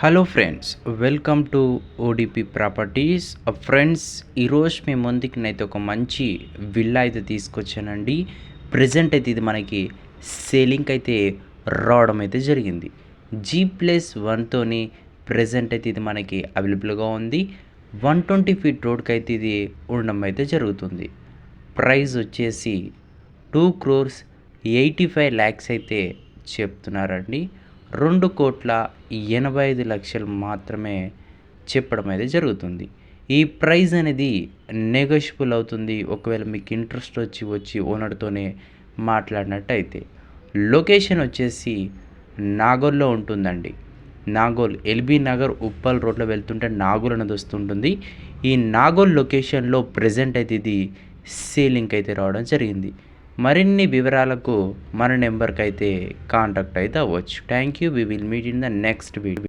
Hello friends welcome to ODP properties friends ఈరోజు మీ ముందుకునైతే ఒక మంచి విల్లా అయితే తీసుకొచ్చానండి. ప్రజెంట్ అయితే ఇది మనకి సేలింగ్ అయితే రావడం అయితే జరిగింది. జీ ప్లస్ వన్తోని ప్రజెంట్ అయితే ఇది మనకి అవైలబుల్గా ఉంది. వన్ ట్వంటీ ఫీట్ రోడ్కి అయితే ఇది ఉండడం అయితే జరుగుతుంది. ప్రైస్ వచ్చేసి two crores eighty five lakhs అయితే చెప్తున్నారండి. రెండు కోట్ల ఎనభై ఐదు లక్షలు మాత్రమే చెప్పడం అయితే జరుగుతుంది. ఈ ప్రైజ్ అనేది నెగోషియబుల్ అవుతుంది. ఒకవేళ మీకు ఇంట్రెస్ట్ వచ్చి వచ్చి ఓనర్తోనే మాట్లాడినట్టయితే. లొకేషన్ వచ్చేసి నాగోల్లో ఉంటుందండి. నాగోల్ ఎల్బీ నగర్ ఉప్పల్ రోడ్లో వెళ్తుంటే నాగోల్ అనేది వస్తుంటుంది. ఈ నాగోల్ లొకేషన్లో ప్రజెంట్ అయితే ఇది సేలింగ్ అయితే రావడం జరిగింది. మరిన్ని వివరాలకు మన నెంబర్కి అయితే కాంటాక్ట్ అయితే అవ్వచ్చు. Thank you we will meet in the next video